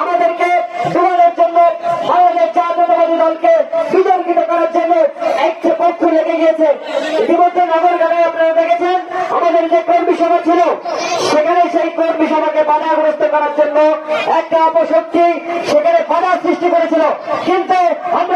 আমাদেরকে তোমাদের জন্য, বাংলাদেশ জাতীয়তাবাদী দলকে বিতর্কিত করার জন্য একটি পক্ষ লেগে গিয়েছে। ইতিমধ্যে আপনারা দেখেছেন, আমাদের যে কর্মী সভা ছিল, সেখানে সেই কর্মী সভাকে বাধাগ্রস্ত করার জন্য একটা অপশক্তি সেখানে বাধা সৃষ্টি করেছিল। কিন্তু আমরা